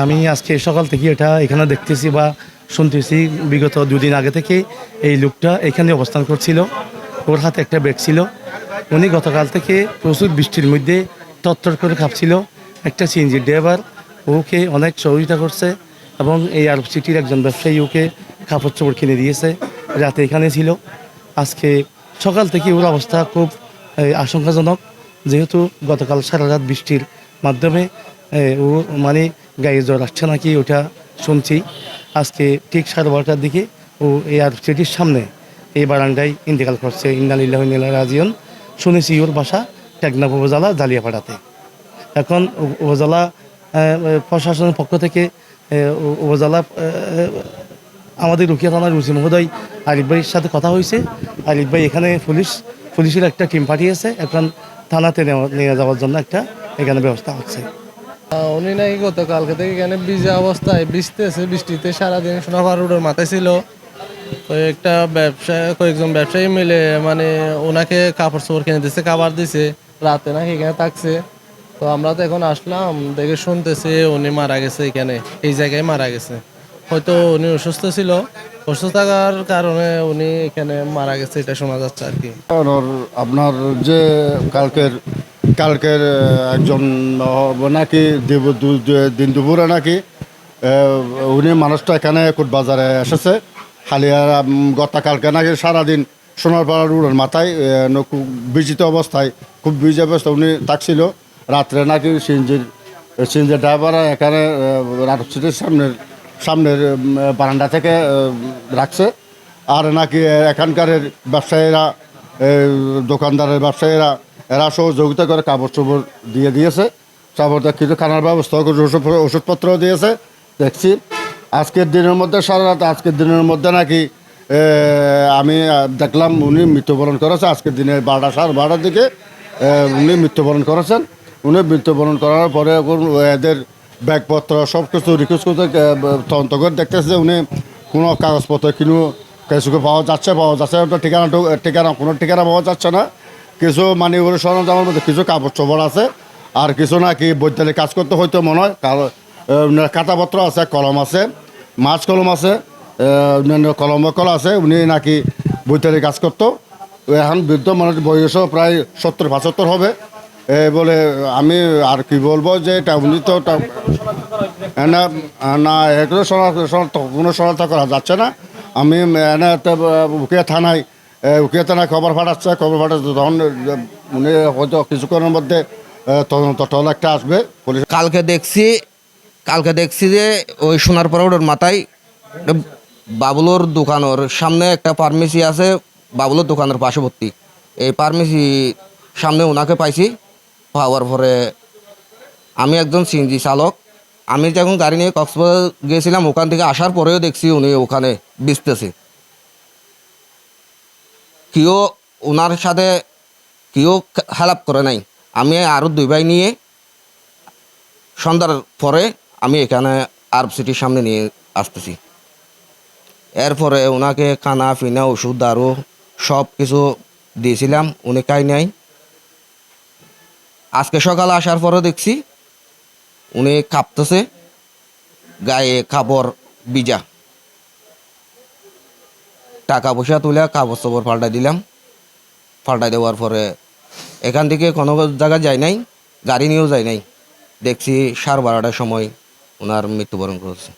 আমি আজকে সকাল থেকে এটা এখানে দেখতেছি বা শুনতেছি। বিগত দুদিন আগে থেকে এই লোকটা এখানে অবস্থান করছিল। ওর হাতে একটা ব্যাগ ছিল। উনি গতকাল থেকে প্রচুর বৃষ্টির মধ্যে তত্তর করে খাপছিল একটা সিএনজি ড্রাইভার, ওকে অনেক সহযোগিতা করছে এবং এই আর সিটির একজন ব্যবসায়ী ওকে কাপড় চোপড় কিনে দিয়েছে। রাতে এখানে ছিল। আজকে সকাল থেকে ওর অবস্থা খুব আশঙ্কাজনক। যেহেতু গতকাল সারা রাত বৃষ্টির মাধ্যমে ও মানে গায়ে জ্বর আসছে নাকি ওটা শুনছি। আজকে ঠিক সাড়ে বারোটার দিকে ও এই আর সিটির সামনে এই বারান্দায় ইন্তেকাল করছে। ইন্দালিল্লাহ রাজিয়ন শুনেছি ওর বাসা টেকনাফ উপজেলা জালিয়াপাড়াতে। এখন উপজেলা প্রশাসনের পক্ষ থেকে উপজেলা আমাদের রুকিয়া থানার রুচি মহোদয় আরিফ ভাইয়ের সাথে কথা হয়েছে। আরিফ ভাই, এখানে পুলিশ, পুলিশের একটা টিম পাঠিয়েছে। এখন থানাতে নেওয়া- নিয়ে যাওয়ার জন্য একটা এখানে ব্যবস্থা হচ্ছে। উনি নাকি গতকালকে থেকে এখানে ভিজা অবস্থায় বৃষ্টিতেছে বৃষ্টিতে সারাদিন সোনাপাড়া রোডের মাথায় ছিল। তো একটা ব্যবসা, কয়েকজন ব্যবসায়ী মিলে মানে ওনাকে কাপড় চোপড় কিনে দিচ্ছে খাবার দিছে, রাতে নাকি এখানে থাকছে। তো আমরা তো এখন আসলাম, দেখে শুনতেছি উনি মারা গেছে এখানে, এই জায়গায় মারা গেছে। হয়তো উনি অসুস্থ ছিল অসুস্থ থাকার কারণে উনি এখানে মারা গেছে, এটা শোনা যাচ্ছে আর কি। আপনার যে কালকের কালকের একজন নাকি দিন দুপুরে নাকি উনি মানুষটা এখানে কোটবাজারে এসেছে। হালিয়ার গতকালকে নাকি সারাদিন সোনারপাড়া রোডের মাথায় খুব বিজিত অবস্থায়, খুব বিজি অবস্থায় উনি থাকছিল রাত্রে নাকি সিঞ্জির সিঞ্জির ড্রাইভার এখানে রাত সিটির সামনের সামনের বারান্দা থেকে রাখছে। আর নাকি এখানকার ব্যবসায়ীরা দোকানদারের ব্যবসায়ীরা এরা সহযোগিতা করে কাপড় চোপড় দিয়ে দিয়েছে। তারপর কিছু খানার ব্যবস্থা করে ওষুধ ওষুধপত্র দিয়েছে। দেখছি। আজকের দিনের মধ্যে, সারা রাত আজকের দিনের মধ্যে নাকি আমি দেখলাম উনি মৃত্যুবরণ করেছে। আজকের দিনে বারোটা, সাড়ে বারোটার দিকে উনি মৃত্যুবরণ করেছেন। উনি মৃত্যুবরণ করার পরে এখন এদের ব্যাগপত্র সব কিছু রিকোয়েস্ট করতে তদন্ত করে দেখতেছে যে উনি কোনো কাগজপত্র কিনু কিছুকে পাওয়া যাচ্ছে পাওয়া যাচ্ছে ঠিকানা ঠিকানা কোনো ঠিকানা পাওয়া যাচ্ছে না। কিছু মানে ওর সরঞ্জামের মধ্যে কিছু কাপড় চোপড় আছে, আর কিছু নাকি বৈদ্যালয় কাজ করতে হয়তো মনে হয়। খাতাপত্র আছে, কলম আছে, মাছ কলম আছে কলম কল আছে, উনি নাকি বৈদ্যালয় কাজ করতো। এখন বৃদ্ধ মানুষ বয়সও প্রায় সত্তর, পঁচাত্তর হবে। এ বলে আমি আর কি বলব যে এটা উনি তো টা- না না, এগুলো শনাক্ত কোনো শনাক্ত করা যাচ্ছে না। আমি এনে উকিয়া থানায় এ, উকিয়া থানায় খবর পাঠাচ্ছে খবর পাঠাচ্ছে তখন উনি হয়তো কিছুক্ষণের মধ্যে টল একটা আসবে পুলিশ কালকে দেখছি কালকে দেখছি যে ওই সোনারপাড়া রোডের মাথায় বাবুলোর দোকানের সামনে একটা ফার্মেসি আছে বাবুলোর দোকানের পার্শ্ববর্তী। এই ফার্মেসি সামনে ওনাকে পাইছি পাওয়ার পরে আমি একজন সিএনজি চালক। আমি যখন গাড়ি নিয়ে কক্সবাজার গিয়েছিলাম ওখান থেকে আসার পরেও দেখছি উনি ওখানে বিচতেছে কেউ ওনার সাথে কেউ হেল্প করে নাই। আমি আরও দুই ভাই নিয়ে সন্ধ্যার পরে আমি এখানে আরব সিটির সামনে নিয়ে আসতেছি। এরপরে ওনাকে খানা, পিনা, ওষুধ, দারু সব কিছু দিয়েছিলাম, উনি খাই নাই। আজকে সকালে আসার পরে দেখছি উনি কাঁপতেছে, গায়ে কাপড় বিজা টাকা পয়সা তুলে কাগজ সবর পাল্টাই দিলাম। পাল্টাই দেওয়ার পরে এখান থেকে কোনো জায়গায় যায় নাই, গাড়ি নিয়েও যায় নাই। দেখছি সাড়ে বারোটার সময় ওনার মৃত্যুবরণ করেছে।